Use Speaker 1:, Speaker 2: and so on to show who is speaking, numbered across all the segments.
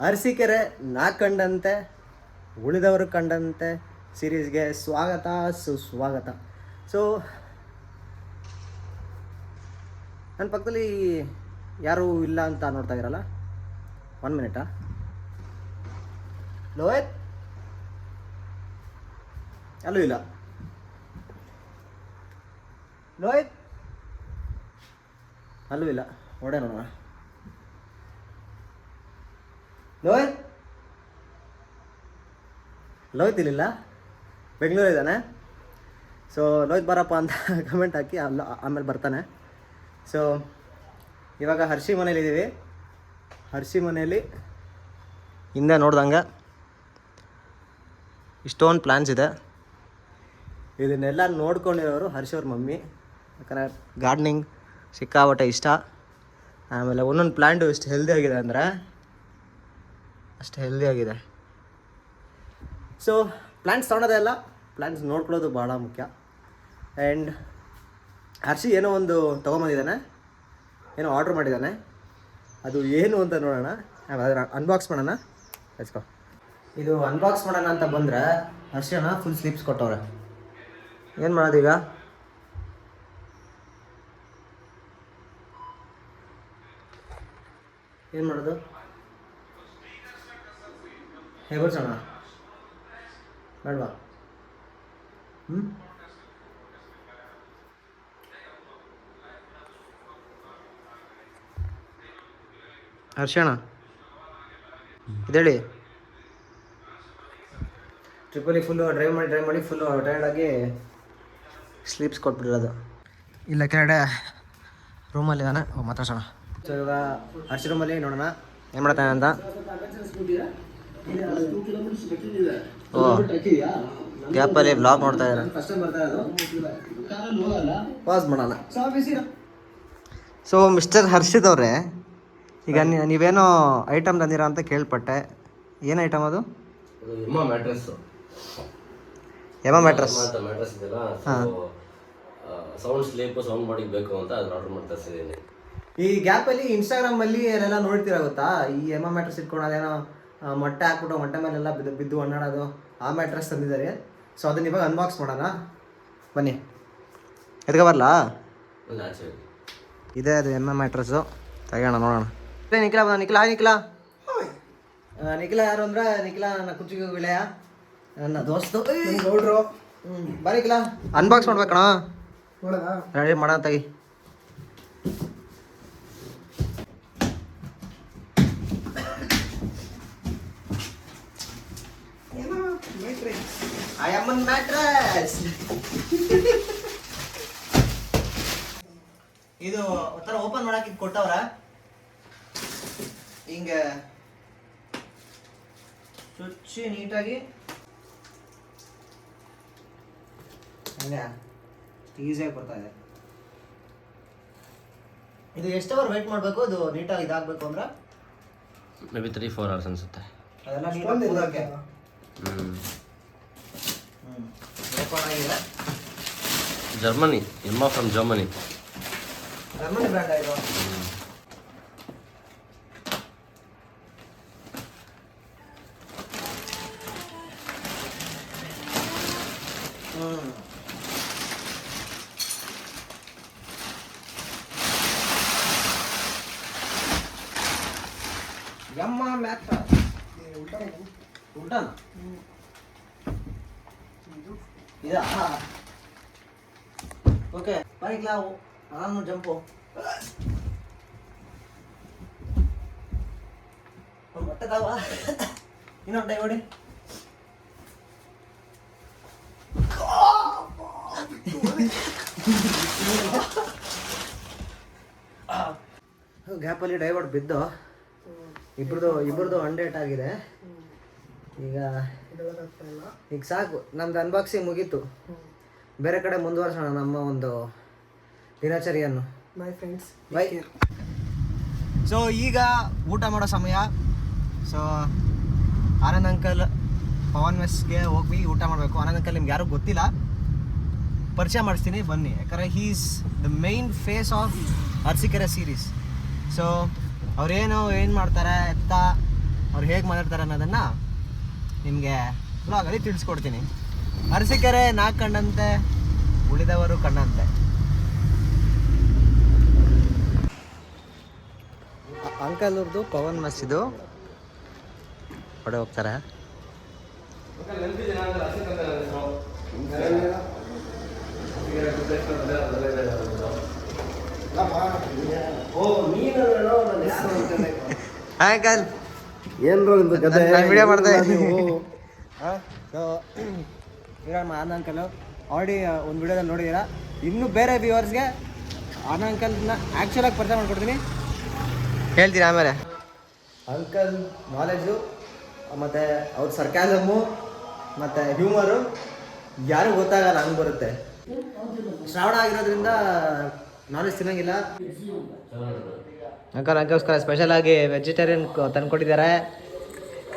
Speaker 1: ಅರಸೀಕೆರೆ ನಾ ಕಂಡಂತೆ, ಉಳಿದವರು ಕಂಡಂತೆ, ಸೀರೀಸ್ಗೆ ಸ್ವಾಗತ, ಸುಸ್ವಾಗತ. ಸೊ ನನ್ನ ಪಕ್ಕದಲ್ಲಿ ಯಾರೂ ಇಲ್ಲ ಅಂತ ನೋಡ್ತಾ ಇರಲ್ಲ ಒನ್ ಮಿನಿಟಾ ಲೋಹಿತ್? ಅಲ್ಲೂ ಇಲ್ಲ. ಲೋಹಿತ್? ಅಲ್ಲೂ ಇಲ್ಲ. ನೋಡೋಣ. ಲೋಹಿತ್ ಲೋಹಿತ್ ಬೆಂಗಳೂರು ಇದ್ದಾನೆ? ಸೊ ಲೋಹಿತ್ ಬರಪ್ಪ ಅಂತ ಕಮೆಂಟ್ ಹಾಕಿ ಅಲ್ಲ ಆಮೇಲೆ ಬರ್ತಾನೆ. ಸೊ ಇವಾಗ ಹರ್ಷಿ ಮನೇಲಿದ್ದೀವಿ ಹರ್ಷಿ ಮನೆಯಲ್ಲಿ ಹಿಂದೆ ನೋಡ್ದಂಗೆ ಇಷ್ಟೊಂದು ಪ್ಲ್ಯಾನ್ಸ್ ಇದೆ. ಇದನ್ನೆಲ್ಲ ನೋಡ್ಕೊಂಡಿರೋರು ಹರ್ಷವ್ರ ಮಮ್ಮಿ. ಯಾಕಂದರೆ ಗಾರ್ಡ್ನಿಂಗ್ ಸಿಕ್ಕಾಪಟ್ಟೆ ಇಷ್ಟ. ಆಮೇಲೆ ಒಂದೊಂದು ಪ್ಲ್ಯಾಂಟು ಇಷ್ಟು ಹೆಲ್ದಿ ಆಗಿದೆ ಅಂದರೆ ಅಷ್ಟು ಹೆಲ್ದಿ ಆಗಿದೆ. ಸೊ ಪ್ಲ್ಯಾಂಟ್ಸ್ ತೊಗೊಳೋದೇ ಅಲ್ಲ ಪ್ಲ್ಯಾಂಟ್ಸ್ ನೋಡ್ಕೊಳ್ಳೋದು ಭಾಳ ಮುಖ್ಯ. ಆ್ಯಂಡ್ ಹರ್ಷಿ ಏನೋ ಒಂದು ತೊಗೊಂಬಂದಿದ್ದಾನೆ, ಏನೋ ಆರ್ಡ್ರ್ ಮಾಡಿದ್ದಾನೆ. ಅದು ಏನು ಅಂತ ನೋಡೋಣ. ಅದರ ಅನ್ಬಾಕ್ಸ್ ಮಾಡೋಣ. ಹಚ್ಕೋ ಇದು ಅನ್ಬಾಕ್ಸ್ ಮಾಡೋಣ ಅಂತ ಬಂದರೆ ಹರ್ಷಿಯನ್ನ ಫುಲ್ ಸ್ಲೀಪ್ಸ್ ಕೊಟ್ಟವ್ರೆ. ಏನು ಮಾಡೋದೀಗ ಏನು ಮಾಡೋದು? ಹೇಗೋಡ್ಸೋಣ ಬೇಡವಾ? ಹ್ಞೂ ಹರ್ಷಣ ಇದೇಳಿ. ಟ್ರಿಪಲಿ ಫುಲ್ಲು ಡ್ರೈವ್ ಮಾಡಿ ಡ್ರೈವ್ ಮಾಡಿ ಫುಲ್ಲು ಟೈರ್ಡ್ ಆಗಿ ಸ್ಲೀಪ್ಸ್ ಕೊಟ್ಬಿಟ್ಟಿರೋದು ಇಲ್ಲ ಕೆಳಗಡೆ ರೂಮಲ್ಲಿ ಇದ್ದಾನೆ. ಓ ಮಾತಾಡ್ಸೋಣ. ಸೊ ಇವಾಗ ಹರ್ಷ ರೂಮಲ್ಲಿ ನೋಡೋಣ. ಏನು ಮಾಡ್ತಾನೆ ಅಂತ? ಗ್ಯಾಪಲ್ಲಿ ಬ್ಲಾಗ್ ನೋಡ್ತಾ ಇದ್ದಾರೆ ಪಾಸ್ ಮಾಡೋಣ. ಸೊ ಮಿಸ್ಟರ್ ಹರ್ಷಿತ್ ಅವರೇ ಈಗ ನೀವೇನೋ ಐಟಮ್ ತಂದಿರ ಅಂತ ಕೇಳ್ಪಟ್ಟೆ. ಏನು ಐಟಮ್ ಅದು?
Speaker 2: ಅದು Emma mattress
Speaker 1: Emma mattress
Speaker 2: mattress ಇದೆಲ್ಲ ಸೌಂಡ್ ಸ್ಲೀಪ್ ಸೌಂಡ್ ಬಾಡಿಗೆ ಬೇಕು ಅಂತ ಅದನ್ನ ಆರ್ಡರ್ ಮಾಡ್ತಾ ಇದ್ದೀನಿ.
Speaker 1: ಈ ಗ್ಯಾಪಲ್ಲಿ ಇನ್ಸ್ಟಾಗ್ರಾಮಲ್ಲಿ ಏನೆಲ್ಲ ನೋಡ್ತೀರಾ ಗೊತ್ತಾ? ಈ ಎಮ ಮ್ಯಾಟ್ರಸ್ ಇಟ್ಕೊಂಡು ಅದೇನೋ ಮೊಟ್ಟೆ ಹಾಕ್ಬಿಟ್ಟು ಮೊಟ್ಟೆ ಮೇಲೆಲ್ಲ ಬಿದ್ದು ಬಿದ್ದು ಒಣ್ಣಾಡೋದು ಆ ಮ್ಯಾಟ್ರೆಸ್ ತಂದಿದ್ದಾರೆ. ಸೊ ಅದನ್ನ ಇವಾಗ ಅನ್ಬಾಕ್ಸ್ ಮಾಡೋಣ. ಬನ್ನಿ. ಎದಕ್ಕೆ ಬರಲಾ? ಇದೇ ಅದು ಎಂ ಎಂ ಮ್ಯಾಟ್ರಸ್ಸು ತೆಗೋಣ ನೋಡೋಣ. ಏ ನಿಖಿಲ ಬಂದ ನಿಖಿಲ ನಿಖಿಲ. ಆ, ನಿಖಿಲ ಯಾರು ಅಂದ್ರೆ ನಿಖಿಲ ನನ್ನ ಕುಚ್ಚಿಗೆ ವಿಳೆಯ. ನನ್ನ ದೋಸ್ತು. ನೋಡ್ರು ಹ್ಞೂ ಬಾ ನಿಖಿಲ. ಅನ್ಬಾಕ್ಸ್ ಮಾಡ್ಬೇಕಣ ರೆಡಿ ಮಾಡೋಣ ತೆಗಿ. ಆಮ್ ಮ್ಯಾಟ್ರಸ್ ಇದು ಒಂಥರ ಓಪನ್ ಮಾಡಕ್ಕೆ ಇದು ಕೊಟ್ಟವ್ರ? ಹಿಂಗೆ ಚುಚ್ಚಿ ನೀಟಾಗಿ. ಹಂಗ ಈಸಿಯಾಗಿ ಬರ್ತಾ ಇದೆ. ಇದು ಎಷ್ಟು ಅವರ್ ವೆಯ್ಟ್ ಮಾಡಬೇಕು? ಅದು ನೀಟಾಗಿ ಇದಾಗಬೇಕು ಅಂದ್ರೆ?
Speaker 2: May be three four hours ಅನ್ಸುತ್ತೆ.
Speaker 1: ಅದೆಲ್ಲ ನೀಟಾಗಿ
Speaker 2: ಹ್ಞೂ Germany Emma from Germany
Speaker 1: Germany brand అయ్యో ఎమ్మా మ్యాట్ ఉంటాను. ఉంటాను. ಇದಾ? ಓಕೆ ಬೈಕ್ ನಾವು ನಾನು ಜಂಪು. ಬಟ್ಟದಾವ ಇನ್ನೊಂದು ಟೈ ಹೊಡಿ. ಗ್ಯಾಪಲ್ಲಿ ಡೈವರ್ಟ್ ಬಿದ್ದು ಇಬ್ರದ್ದು ಇಬ್ರದ್ದು ಅಂಡೇಟ್ ಆಗಿದೆ. ಈಗ ಈಗ ಸಾಕು ನಮ್ದು ಅನ್ಬಾಕ್ಸಿಂಗ್ ಮುಗೀತು. ಬೇರೆ ಕಡೆ ಮುಂದುವರ್ಸೋಣ ನಮ್ಮ ಒಂದು ದಿನಚರಿಯನ್ನು.
Speaker 3: ಮೈ ಫ್ರೆಂಡ್ಸ್
Speaker 1: ಬೈ ಸೊ ಈಗ ಊಟ ಮಾಡೋ ಸಮಯ. ಸೊ ಆನಂದ್ ಅಂಕಲ್ ಪವನ್ ಮೆಸ್ಗೆ ಹೋಗಿ ಊಟ ಮಾಡಬೇಕು. ಆನಂದ್ ಅಂಕಲ್ ನಿಮ್ಗೆ ಯಾರು ಗೊತ್ತಿಲ್ಲ. ಪರಿಚಯ ಮಾಡಿಸ್ತೀನಿ ಬನ್ನಿ. ಯಾಕಂದರೆ is the main face of Arsikere series so ಅವ್ರೇನು ಏನು ಮಾಡ್ತಾರೆ ಎತ್ತ ಅವ್ರ ಅವ್ರು ಹೇಗೆ ಮಾತಾಡ್ತಾರೆ ಅನ್ನೋದನ್ನು ನಿಮಗೆ ಬ್ಲಾಗಲ್ಲಿ ತಿಳಿಸ್ಕೊಡ್ತೀನಿ. ಅರಸಿಕೆರೆ ನಾಲ್ಕು ಕಣ್ಣಂತೆ ಉಳಿದವರು ಕಣ್ಣಂತೆ. ಅಂಕಲ್ ಅವ್ರದ್ದು ಪವನ್ ಮಸ್ಸಿದು ಹೊಡೆ ಹೋಗ್ತಾರೆ. ಹಾಯ್ ಅಂಕಲ್
Speaker 3: ಏನ್ರೋ ನಿಮ್ದು ಕತೆ
Speaker 1: ನಾನು ವಿಡಿಯೋ ಮಾಡ್ತಾ? ಇದ್ದೀನಿ ಸೊ ಈಗ ಆನಂದ್ ಅಂಕಲ್. ಆಲ್ರೆಡಿ ಒಂದು ವಿಡಿಯೋದಲ್ಲಿ ನೋಡಿದ್ದೀರಾ? ಇನ್ನು ಬೇರೆ ವ್ಯೂವರ್ಸ್ಗೆ ಆನಂದ್ ಅಂಕಲ್ನ ಆ್ಯಕ್ಚುಲಾಗಿ ಪರಿಚಯ ಮಾಡ್ಕೊಡ್ತೀನಿ. ಹೇಳ್ತೀನಿ ಆಮೇಲೆ? ಅಂಕಲ್ ನಾಲೆಜು ಮತ್ತು ಅವ್ರ ಸರ್ಕ್ಯಾಸಮ್ಮು ಮತ್ತು ಹ್ಯೂಮರು ಯಾರಿಗೂ ಗೊತ್ತಾಗಲ್ಲ ಹಂಗೆ ಬರುತ್ತೆ. ಶ್ರಾವಣ ಆಗಿರೋದ್ರಿಂದ ನಾಲೆಜ್ ತಿನ್ನಂಗಿಲ್ಲ ಅಂಕಲ್ ಅಂಕೋಸ್ಕರ ಸ್ಪೆಷಲ್ ಆಗಿ ವೆಜಿಟೇರಿಯನ್ ತಂದ್ಕೊಟ್ಟಿದ್ದಾರೆ.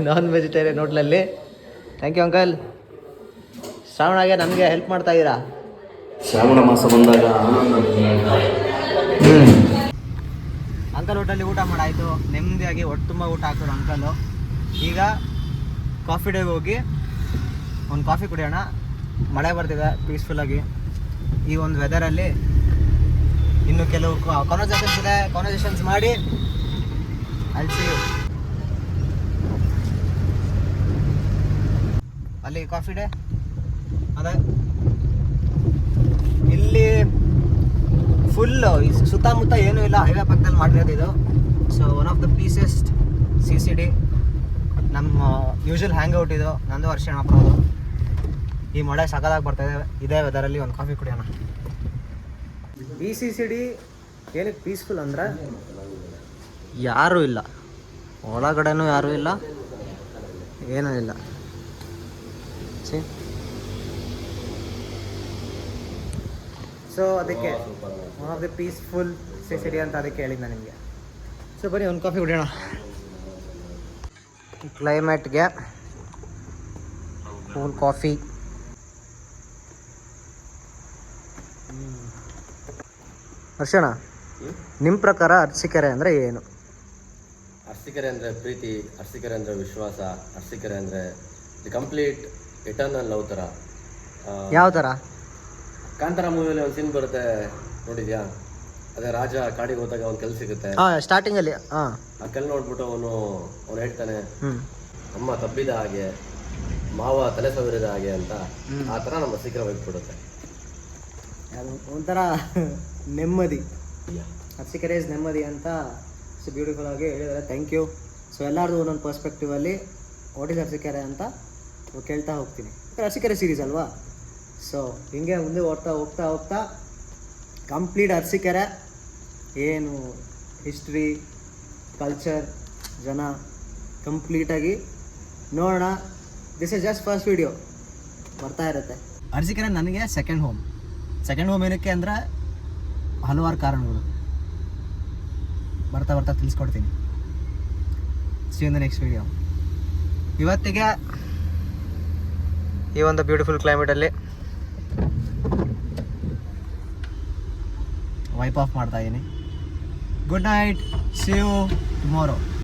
Speaker 1: ನಾನ್ ವೆಜಿಟೇರಿಯನ್ ಹೋಟ್ಲಲ್ಲಿ ಥ್ಯಾಂಕ್ ಯು ಅಂಕಲ್ ಶ್ರಾವಣಗೆ ನಮಗೆ ಹೆಲ್ಪ್ ಮಾಡ್ತಾ ಇದ್ದೀರಾ?
Speaker 3: ಶ್ರಾವಣ ಮಾಸ ಬಂದಾಗ ಆನಂದ
Speaker 1: ಅಂಕಲ್ ಹೋಟೆಲ್ಲಿ ಊಟ ಮಾಡಾಯಿತು. ನೆಮ್ಮದಿಯಾಗಿ ಒಟ್ಟು ತುಂಬ ಊಟ ಹಾಕೋರು ಅಂಕಲು ಈಗ ಕಾಫಿ ಡೇಗೆ ಹೋಗಿ ಒಂದು ಕಾಫಿ ಕುಡಿಯೋಣ. ಮಳೆ ಬರ್ತಿದೆ ಪೀಸ್ಫುಲ್ಲಾಗಿ ಈ ಒಂದು ವೆದರಲ್ಲಿ ಇನ್ನು ಕೆಲವು ಕಾನ್ವರ್ಸೇಷನ್ಸ್ ಇದೆ. ಕಾನ್ವರ್ಸೇಷನ್ಸ್ ಮಾಡಿ. ಅಲ್ಸಿ ಅಲ್ಲಿ ಕಾಫಿ ಡೇ ಅದ. ಇಲ್ಲಿ ಫುಲ್ಲು ಸುತ್ತಮುತ್ತ ಏನೂ ಇಲ್ಲ. ಹೈವೇ ಪಕ್ಕದಲ್ಲಿ ಮಾಡಿರೋದು ಇದು. So one of the ಪೀಸೆಸ್ಟ್ C C D ನಮ್ಮ ಯೂಶುವಲ್ ಹ್ಯಾಂಗ್ ಔಟ್ ಇದು. ನಂದು ವರ್ಷ ಏನಪ್ಪ ಈ ಮಳೆ ಸಕಲಾಗಿ ಬರ್ತಾ ಇದೆ ಇದೇ ವೆದರಲ್ಲಿ ಒಂದು ಕಾಫಿ ಕುಡಿಯೋಣ. ಈ ಸಿ ಸಿ ಡಿ ಏನಕ್ಕೆ ಪೀಸ್ಫುಲ್ ಅಂದ್ರೆ? ಯಾರೂ ಇಲ್ಲ. ಒಳಗಡೆನೂ ಯಾರೂ ಇಲ್ಲ. ಏನೂ ಇಲ್ಲ. ಸಿ ಸೊ ಅದಕ್ಕೆ one of the peaceful C C D ಅಂತ ಅದಕ್ಕೆ ಹೇಳಿದ್ದು ನಿಮಗೆ. ಸೊ ಬನ್ನಿ ಒಂದು ಕಾಫಿ ಕುಡಿಯೋಣ. ಕ್ಲೈಮೇಟ್ಗೆ ಕೂಲ್ ಕಾಫಿ ಹರ್ಷಣ ನಿಮ್ಮ ಪ್ರಕಾರ ಅರ್ಸಿಕೆರೆ ಅಂದರೆ ಏನು?
Speaker 2: ಅರ್ಸಿಕೆರೆ ಅಂದರೆ ಪ್ರೀತಿ ಅರ್ಸಿಕೆರೆ ಅಂದರೆ ವಿಶ್ವಾಸ ಅರ್ಸಿಕೆರೆ ಅಂದರೆ ದಿ ಕಂಪ್ಲೀಟ್ ಇಟರ್ನಲ್ ಲವ್ ಥರ.
Speaker 1: ಯಾವ ಥರ?
Speaker 2: ಕಾಂತಾರ ಮೂವಿಯಲ್ಲಿ ಒಂದು ಸೀನ್ ಬರುತ್ತೆ ನೋಡಿದ್ಯಾ? ಅದೇ ರಾಜ ಕಾಡಿಗೆ ಹೋದಾಗ ಅವ್ನು ಕೆಲ್ಸ ಸಿಗುತ್ತೆ.
Speaker 1: ಸ್ಟಾರ್ಟಿಂಗ್ ಅಲ್ಲಿ
Speaker 2: ಆ ಕೆಲ್ ನೋಡ್ಬಿಟ್ಟು ಅವನು ಅವ್ನು ಹೇಳ್ತಾನೆ ಅಮ್ಮ ತಬ್ಬಿದ ಹಾಗೆ ಮಾವ ತಲೆ ಸವರಿದ ಹಾಗೆ ಅಂತ ಆ ಥರ ನಮ್ಮ ಸೀಕ್ರ ಬಿಡುತ್ತೆ
Speaker 1: ಅದು ಒಂಥರ ನೆಮ್ಮದಿ. ಹಸಿ ಇಸ್ ನೆಮ್ಮದಿ ಅಂತ ಸೊ ಬ್ಯೂಟಿಫುಲ್ ಆಗಿ ಹೇಳಿದ್ದಾರೆ. ಥ್ಯಾಂಕ್ ಯು ಸೊ ಎಲ್ಲರದು ಒಂದೊಂದು ಪರ್ಸ್ಪೆಕ್ಟಿವಲ್ಲಿ ವಾಟ್ ಇಸ್ ಅರ್ಸಿಕೆರೆ ಅಂತ ಕೇಳ್ತಾ ಹೋಗ್ತೀನಿ. ಅರ್ಸಿಕೆರೆ ಸೀರೀಸ್ ಅಲ್ವಾ? ಸೊ ಹಿಂಗೆ ಮುಂದೆ ಓಡ್ತಾ ಹೋಗ್ತಾ ಹೋಗ್ತಾ ಕಂಪ್ಲೀಟ್ ಅರ್ಸಿಕೆರೆ ಏನು ಹಿಸ್ಟ್ರಿ ಕಲ್ಚರ್ ಜನ ಕಂಪ್ಲೀಟಾಗಿ ನೋಡೋಣ. This is just first video ಬರ್ತಾ ಇರುತ್ತೆ. ಅರ್ಸಿಕೆರೆ ನನಗೆ ಸೆಕೆಂಡ್ ಹೋಮ್ ಸೆಕೆಂಡ್ ಹೋಮ್ ಏನಕ್ಕೆ ಅಂದರೆ ಹಲವಾರು ಕಾರಣಗಳು. ಬರ್ತಾ ಬರ್ತಾ ತಿಳಿಸ್ಕೊಡ್ತೀನಿ. ಸಿ ದ ನೆಕ್ಸ್ಟ್ ವಿಡಿಯೋ ಇವತ್ತಿಗೆ ಈ ಒಂದು ಬ್ಯೂಟಿಫುಲ್ ಕ್ಲೈಮೇಟಲ್ಲಿ ವೈಪ್ ಆಫ್ ಮಾಡ್ತಾ ಇದ್ದೀನಿ good night see you tomorrow